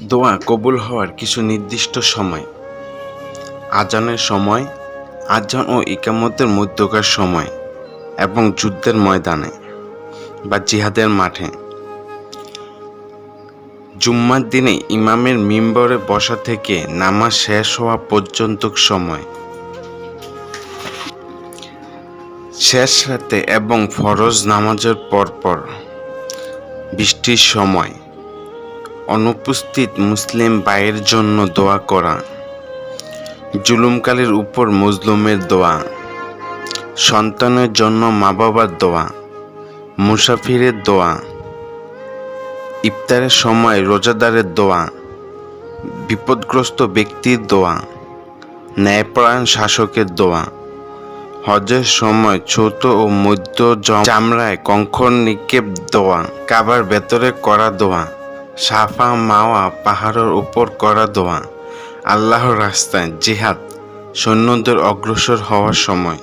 দোয়া কবুল হওয়ার কিছু নির্দিষ্ট সময়। আজানের সময়, আজান ও ইকামতের মধ্যকার সময় এবং যুদ্ধের ময়দানে বা জিহাদের মাঠে। জুম্মার দিনে ইমামের মিম্বরে বসা থেকে নামাজ শেষ হওয়া পর্যন্ত সময়। শেষ রাতে এবং ফরজ নামাজের পরপর বৃষ্টির সময়। অনুপস্থিত মুসলিম ভাইয়ের জন্য দোয়া করা। জুলুমকালের উপর মজলুমের দোয়া। সন্তানের জন্য মা বাবার দোয়া। মুসাফিরের দোয়া। ইফতারের সময় রোজাদারের দোয়া। বিপদগ্রস্ত ব্যক্তির দোয়া। ন্যায়পরায়ণ শাসকের দোয়া। হজের সময় ছোট ও মধ্য চামড়ায় কঙ্কর নিক্ষেপ দোয়া। কাবার ভেতরে করা দোয়া। সাফা মাওয়া পাহাড়ের উপর করা দোয়া আল্লাহর রাস্তায় জেহাদ সৈন্যদের অগ্রসর হওয়ার সময়।